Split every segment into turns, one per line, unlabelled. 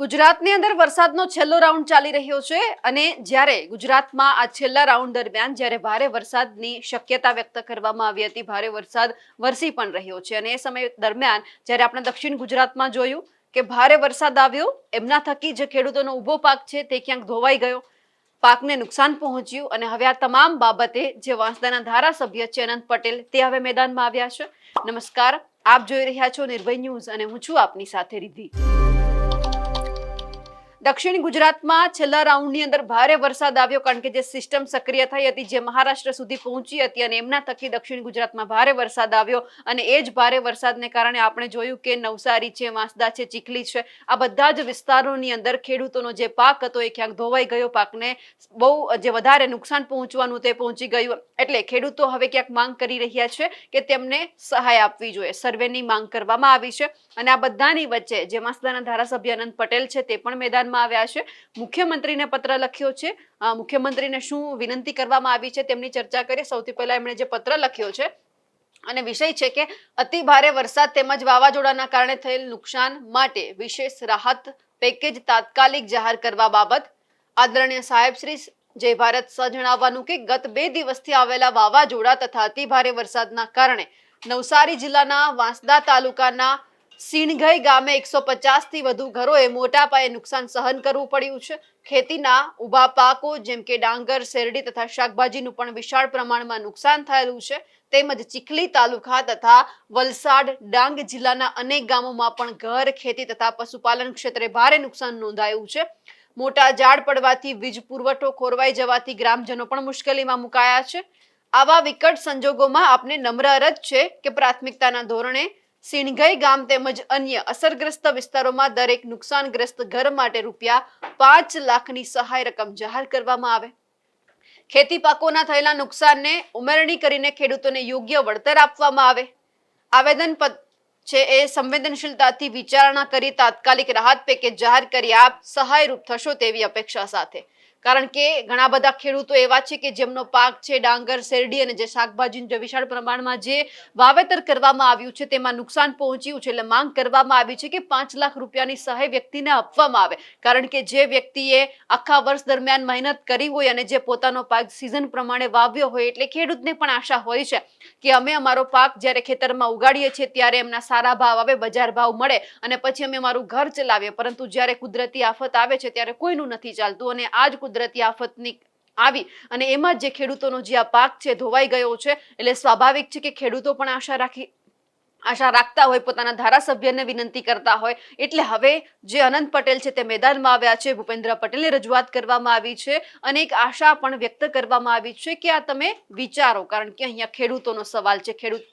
ગુજરાતની અંદર વરસાદનો છેલ્લો રાઉન્ડ ચાલી રહ્યો છે અને જ્યારે ગુજરાતમાં આ છેલ્લા રાઉન્ડ દરમિયાન જ્યારે ભારે વરસાદની શક્યતા વ્યક્ત કરવામાં આવી હતી, ભારે વરસાદ વરસી પણ રહ્યો છે અને એ સમય દરમિયાન જ્યારે આપણે દક્ષિણ ગુજરાતમાં જોયું કે ભારે વરસાદ આવ્યો, એમના થકી જે ખેડૂતોનો ઊભો પાક છે તે ક્યાંક ધોવાઈ ગયો, પાકને નુકસાન પહોંચ્યું અને હવે આ તમામ બાબતે જે વાંસદાના ધારાસભ્ય છે અનંત પટેલ તે હવે મેદાનમાં આવ્યા છે. નમસ્કાર, આપ જોઈ રહ્યા છો નિર્ભય ન્યૂઝ અને હું છું આપની સાથે રિદ્ધિ. દક્ષિણ ગુજરાતમાં છેલ્લા રાઉન્ડની અંદર ભારે વરસાદ આવ્યો કારણ કે જે સિસ્ટમ સક્રિય થઈ હતી, જે મહારાષ્ટ્ર સુધી પહોંચી હતી અને એમના થકી દક્ષિણ ગુજરાતમાં ભારે વરસાદ આવ્યો અને એ જ ભારે વરસાદને કારણે આપણે જોયું કે નવસારી છે, વાંસદા છે, ચીખલી છે, આ બધા જ વિસ્તારોની અંદર ખેડૂતોનો જે પાક હતો એ ક્યાંક ધોવાઈ ગયો, પાકને બહુ જે વધારે નુકસાન પહોંચવાનું તે પહોંચી ગયું. એટલે ખેડૂતો હવે ક્યાંક માંગ કરી રહ્યા છે કે તેમને સહાય આપવી જોઈએ. સર્વેની માંગ કરવામાં આવી છે અને આ બધાની વચ્ચે જે વાંસદાના ધારાસભ્ય અનંત પટેલ છે, તે પણ મેદાનમાં આવ્યા છે. મુખ્યમંત્રીને પત્ર લખ્યો છે. મુખ્યમંત્રીને શું વિનંતી કરવામાં આવી છે તેમની ચર્ચા કરીએ. સૌથી પહેલા એમણે જે પત્ર લખ્યો છે અને વિષય છે કે અતિ ભારે વરસાદ તેમજ વાવાઝોડાના કારણે થયેલ નુકસાન માટે વિશેષ રાહત પેકેજ તાત્કાલિક જાહેર કરવા બાબત આદરણીય સાહેબ શ્રી જય ભારત સહ જણાવવાનું કે ગત બે દિવસથી આવેલા વાવાઝોડા તથા અતિ ભારે વરસાદના કારણે નવસારી જિલ્લાના વાંસદા તાલુકાના સીણગઈ ગામે એકસો થી વધુ ઘરોએ મોટા પાયે નુકસાન સહન કરવું પડ્યું છે. ખેતીના ઊભા પાકો જેમ કે ડાંગર, શેરડી તથા શાકભાજીનું પણ વિશાળ પ્રમાણમાં નુકસાન થયેલું છે. તેમજ ચીખલી તાલુકા તથા વલસાડ, ડાંગ જિલ્લાના અનેક ગામોમાં પણ ઘર, ખેતી તથા પશુપાલન ક્ષેત્રે ભારે નુકસાન નોંધાયું છે. મોટા ઝાડ પડવાથી વીજ પુરવઠો ખોરવાઈ જવાથી ગ્રામજનો પણ મુશ્કેલીમાં મુકાયા છે. આવા વિકટ સંજોગોમાં આપને નમ્ર અરજ છે કે પ્રાથમિકતાના ધોરણે સિણગઈ ગામ તેમજ અન્ય અસરગ્રસ્ત વિસ્તારોમાં દરેક નુકસાનગ્રસ્ત ઘર માટે રૂપિયા પાંચ લાખની સહાય રકમ જાહેર કરવામાં આવે. ખેતી પાકોના થયેલા નુકસાનને ઉમેરણી કરીને ખેડૂતોને યોગ્ય વળતર આપવામાં આવે. આવેદન છે એ સંવેદનશીલતાથી વિચારણા કરી તાત્કાલિક રાહત પેકેજ જાહેર કરી આપ સહાયરૂપ થશો તેવી અપેક્ષા સાથે. કારણ કે ઘણા બધા ખેડૂતો એવા છે કે જેમનો પાક છે, ડાંગર, શેરડી અને જે શાકભાજીનું જે વિશાળ પ્રમાણમાં જે વાવેતર કરવામાં આવ્યું છે, તેમાં નુકસાન પહોંચ્યું છે એટલે માંગ કરવામાં આવી છે કે પાંચ લાખ રૂપિયાની સહાય વ્યક્તિને આપવામાં આવે. કારણ કે જે વ્યક્તિએ આખા વર્ષ દરમિયાન મહેનત કરી હોય અને જે પોતાનો પાક સિઝન પ્રમાણે વાવ્યો હોય એટલે ખેડૂતને પણ આશા હોય છે કે અમે અમારો પાક જ્યારે ખેતરમાં ઉગાડીએ છીએ ત્યારે એમના સારા ભાવ આવે, બજાર ભાવ મળે અને પછી અમે અમારું ઘર ચલાવીએ. પરંતુ જ્યારે કુદરતી આફત આવે છે ત્યારે કોઈનું નથી ચાલતું અને આ જ કુદરતી આફતની આવી અને એમાં જે ખેડૂતોનો જે આ પાક છે ધોવાઈ ગયો છે, એટલે સ્વાભાવિક છે કે ખેડૂતો પણ આશા રાખી, આશા રાખતા હોય, પોતાના ધારાસભ્યને વિનંતી કરતા હોય. એટલે હવે જે અનંત પટેલ છે તે મેદાનમાં આવ્યા છે, ભૂપેન્દ્ર પટેલને રજૂઆત કરવામાં આવી છે અને એક આશા પણ વ્યક્ત કરવામાં આવી છે કે આ તમે વિચારો. કારણ કે અહીંયા ખેડૂતોનો સવાલ છે. ખેડૂત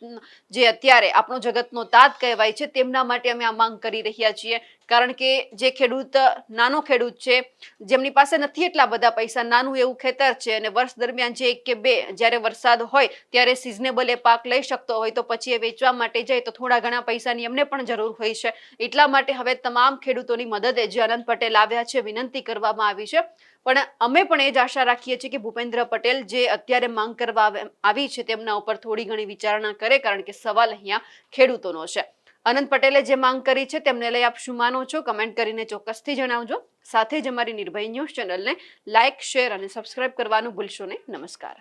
જે અત્યારે આપણો જગતનો તાત કહેવાય છે, તેમના માટે અમે આ માંગ કરી રહ્યા છીએ કારણ કે જે ખેડૂત, નાનો ખેડૂત છે, જેમની પાસે નથી એટલા બધા પૈસા, નાનું એવું ખેતર છે અને વર્ષ દરમિયાન જે એક કે બે જ્યારે વરસાદ હોય ત્યારે સિઝનેબલ એ પાક લઈ શકતો હોય તો પછી એ વેચવા માટે જાય તો થોડા ઘણા પૈસાની એમને પણ જરૂર હોય છે. એટલા માટે હવે તમામ ખેડૂતોની મદદે જે અનંત પટેલ આવ્યા છે, વિનંતી કરવામાં આવી છે. પણ અમે પણ એ જ આશા રાખીએ છીએ કે ભૂપેન્દ્ર પટેલ જે અત્યારે માંગ કરવા આવી છે તેમના ઉપર થોડી ઘણી વિચારણા કરે, કારણ કે સવાલ અહીંયા ખેડૂતોનો છે. અનંત પટેલે જે માંગ કરી છે તેમને લઈ આપ શું માનો છો? કમેન્ટ કરીને ચોક્કસથી જણાવજો. સાથે જ અમારી નિર્ભય ન્યૂઝ ચેનલને લાઇક, શેર અને સબસ્ક્રાઇબ કરવાનું ભૂલશો નહીં. નમસ્કાર.